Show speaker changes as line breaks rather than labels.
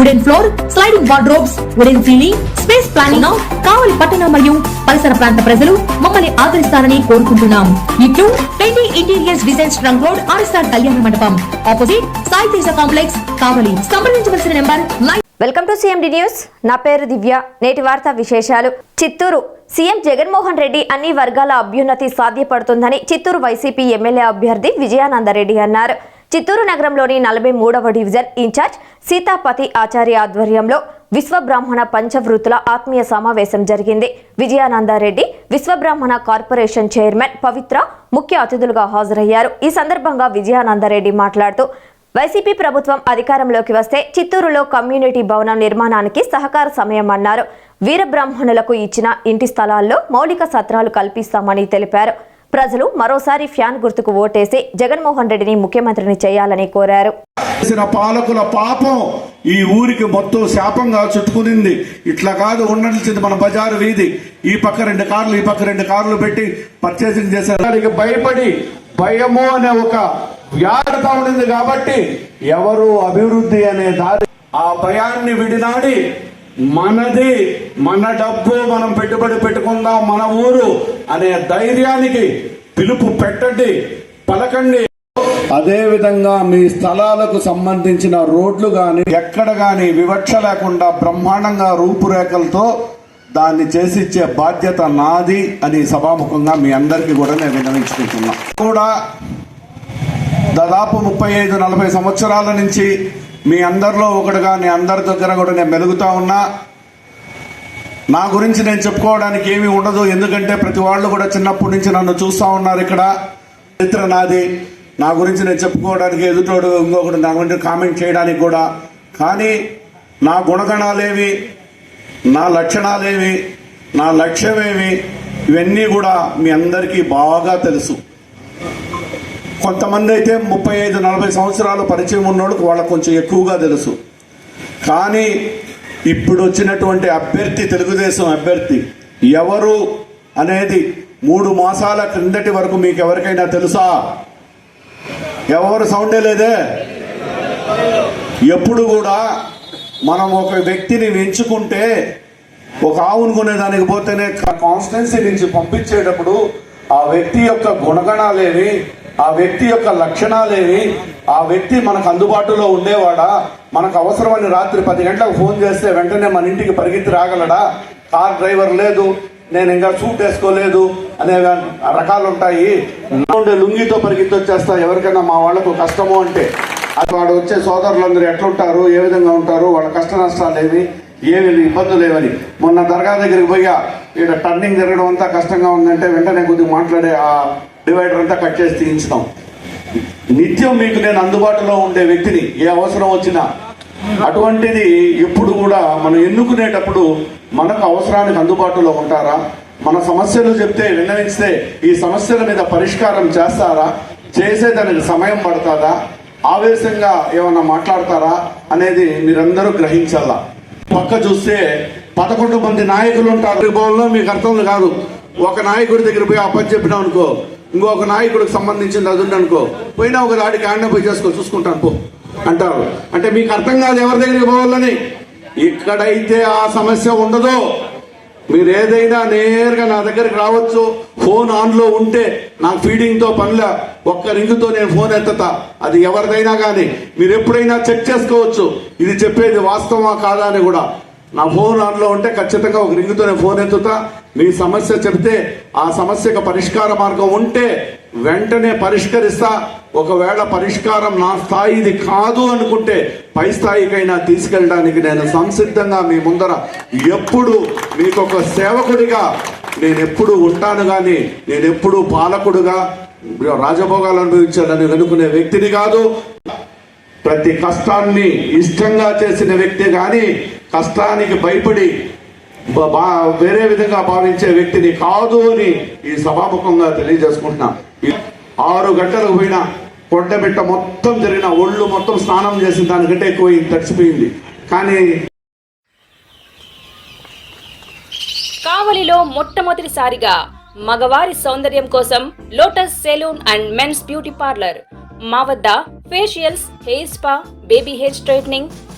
wooden floor sliding wardrobes wooden ceiling space planning Kavali పట్టణ మరియు పరిసర ప్రాంత ప్రజలు మమ్మల్ని ఆదరిస్తారని కోరుకుంటున్నాం. ఇట్లు పెండి interiors design trunk road RSR Kalyana Mandapam. Opposite Sai Teja complex Kavali. సంప్రదించవలసిన number
welcome to CMD news. నా పేరు దివ్య. నేటి వార్త విశేషాలు. చిత్తూరు సీఎం జగన్మోహన్ రెడ్డి అన్ని వర్గాల అభ్యున్నతి సాధ్యపడుతుందని చిత్తూరు వైసీపీ ఎమ్మెల్యే అభ్యర్థి విజయానందరెడ్డి అన్నారు. చిత్తూరు నగరంలోని నలభై మూడవ డివిజన్ ఇన్ఛార్జ్ సీతాపతి ఆచార్య ఆధ్వర్యంలో విశ్వబ్రాహ్మణ పంచవృత్తుల ఆత్మీయ సమావేశం జరిగింది. విజయానందారెడ్డి విశ్వబ్రాహ్మణ కార్పొరేషన్ చైర్మన్ పవిత్ర ముఖ్య అతిథులుగా హాజరయ్యారు. ఈ సందర్భంగా విజయానందారెడ్డి మాట్లాడుతూ వైసీపీ ప్రభుత్వం అధికారంలోకి వస్తే చిత్తూరులో కమ్యూనిటీ భవనం నిర్మాణానికి సహకార సమయం అన్నారు. వీరబ్రాహ్మణులకు ఇచ్చిన ఇంటి స్థలాల్లో మౌలిక సత్రాలు కల్పిస్తామని తెలిపారు. ప్రజలు మరోసారి ఫ్యాన్ గుర్తుకు ఓటేసి జగన్మోహన్ రెడ్డిని ముఖ్యమంత్రిని చేయాలని కోరారు.
పాలకుల పాపం ఈ ఊరికి మొత్తం శాపంగా చుట్టుకునింది. ఇట్లా కాదు ఉండాల్సింది మన బజారు వీధి. ఈ పక్క రెండు కార్లు ఈ పక్క రెండు కార్లు పెట్టి పర్చేసింగ్ చేశారు. దానికి భయపడి భయము అనే ఒక వ్యాధత ఉండింది కాబట్టి ఎవరు అభివృద్ధి అనే దారి ఆ భయాన్ని విడినాడి మనది మన డబ్బు మనం పెట్టుబడి పెట్టుకుందాం మన ఊరు అనే ధైర్యానికి పిలుపు పెట్టండి పలకండి. అదే విధంగా మీ స్థలాలకు సంబంధించిన రోడ్లు గాని ఎక్కడ గాని వివక్ష లేకుండా బ్రహ్మాండంగా రూపురేఖలతో దాన్ని చేసిచ్చే బాధ్యత నాది అని సభాముఖంగా మీ అందరికీ కూడా నేను విన్నవించుకుంటున్నా. కూడా దాదాపు ముప్పై ఐదు నలభై సంవత్సరాల నుంచి మీ అందరిలో ఒకటిగా నేను అందరి దగ్గర కూడా నేను మెలుగుతా ఉన్నా. నా గురించి నేను చెప్పుకోవడానికి ఏమీ ఉండదు. ఎందుకంటే ప్రతి వాళ్ళు కూడా చిన్నప్పటి నుంచి నన్ను చూస్తూ ఉన్నారు ఇక్కడ. చరిత్ర నాది. నా గురించి నేను చెప్పుకోవడానికి ఎదుటోడు ఇంకొకటి నా గురించి కామెంట్ చేయడానికి కూడా. కానీ నా గుణగణాలేవి నా లక్షణాలేవి నా లక్ష్యమేమి ఇవన్నీ కూడా మీ అందరికీ బాగా తెలుసు. కొంతమంది అయితే ముప్పై ఐదు నలభై సంవత్సరాలు పరిచయం ఉన్నోళ్ళకి వాళ్ళకు కొంచెం ఎక్కువగా తెలుసు. కానీ ఇప్పుడు వచ్చినటువంటి అభ్యర్థి తెలుగుదేశం అభ్యర్థి ఎవరు అనేది మూడు మాసాల క్రిందటి వరకు మీకు ఎవరికైనా తెలుసా? ఎవరు సౌండే లేదే? ఎప్పుడు కూడా మనం ఒక వ్యక్తిని ఎంచుకుంటే ఒక ఆవును కొనేదానికి పోతేనే కాన్స్టెన్సీ నుంచి పంపించేటప్పుడు ఆ వ్యక్తి యొక్క గుణగణాలేవి ఆ వ్యక్తి యొక్క లక్షణాలేవి? ఆ వ్యక్తి మనకు అందుబాటులో ఉండేవాడా? మనకు అవసరమని రాత్రి పది గంటలకు ఫోన్ చేస్తే వెంటనే మన ఇంటికి పరిగెత్తి రాగలడా? కార్ డ్రైవర్ లేదు నేను ఇంకా సూట్ వేసుకోలేదు అనే రకాలు ఉంటాయి ఉండే లుంగితో పరిగెత్తి వచ్చేస్తా ఎవరికైనా మా వాళ్ళకు కష్టము అంటే. అది వాడు వచ్చే సోదరులందరూ ఎట్లుంటారు? ఏ విధంగా ఉంటారు? వాళ్ళ కష్ట నష్టాలు ఏవి ఏమి ఇబ్బందులు లేవని మొన్న దర్గా దగ్గరికి పోయా ఇక్కడ టర్నింగ్ జరగడం అంతా కష్టంగా ఉందంటే వెంటనే కొద్దిగా మాట్లాడే ఆ డివైడర్ అంతా కట్ చేసి తీయించుతాం నిత్యం మీకు నేను అందుబాటులో ఉండే వ్యక్తిని ఏ అవసరం వచ్చినా అటువంటిది ఎప్పుడు కూడా మనం ఎన్నుకునేటప్పుడు మనకు అవసరానికి అందుబాటులో ఉంటారా? మన సమస్యలు చెప్తే విన్నవిస్తే ఈ సమస్యల మీద పరిష్కారం చేస్తారా? చేసేదానికి సమయం పడుతుందా? ఆవేశంగా ఏమన్నా మాట్లాడతారా? అనేది మీరందరూ గ్రహించాలా? పక్క చూస్తే పదకొండు మంది నాయకులు ఉంటారు. భవన్లో మీకు అర్థం కాదు. ఒక నాయకుడి దగ్గర పోయి ఆ పని చెప్పినాం అనుకో ఇంకొక నాయకుడికి సంబంధించింది అది అనుకో పోయినా ఒక దాడికి ఆడిన పోయి చేసుకో చూసుకుంటాను పో అంటారు. అంటే మీకు అర్థం కాదు ఎవరి దగ్గరికి పోవాలని. ఎక్కడైతే ఆ సమస్య ఉండదో. మీరు ఏదైనా నేరుగా నా దగ్గరికి రావచ్చు ఫోన్ ఆన్లో ఉంటే నాకు ఫీడింగ్తో పనుల ఒక్క రింగుతో నేను ఫోన్ ఎత్తతా. అది ఎవరిదైనా కానీ మీరు ఎప్పుడైనా చెక్ చేసుకోవచ్చు. ఇది చెప్పేది వాస్తవమా కాదా అని కూడా. నా ఫోన్ ఆన్లో ఉంటే ఖచ్చితంగా ఒక రింగుతో ఫోన్ ఎత్తుతా. మీ సమస్య చెప్తే ఆ సమస్యకు పరిష్కార మార్గం ఉంటే వెంటనే పరిష్కరిస్తా. ఒకవేళ పరిష్కారం నా స్థాయిది కాదు అనుకుంటే పై స్థాయికైనా తీసుకెళ్ళడానికి నేను సంసిద్ధంగా మీ ముందర ఎప్పుడు మీకు ఒక సేవకుడిగా నేను ఎప్పుడు ఉంటాను కానీ నేను ఎప్పుడు పాలకుడుగా రాజభోగాలు అనుభవించాలని అనుకునే వ్యక్తిని కాదు. ప్రతి కష్టాన్ని ఇష్టంగా చేసిన వ్యక్తి కానీ కష్టానికి భయపడి బా- వేరే విధంగా భావించే వ్యక్తిని కాదు అని ఈ సభాముఖంగా తెలియజేసుకుంటున్నా. ఆరు గంటలకు పోయిన కొండబిట్ట మొత్తం జరిగిన ఒళ్ళు మొత్తం స్నానం చేసిన దానికంటే ఎక్కువ తడిచిపోయింది కానీ
కావలిలో మొట్టమొదటిసారిగా మగవారి సౌందర్యం కోసం lotus salon and mens beauty parlour మా వద్ద facials hair spa baby hair straightening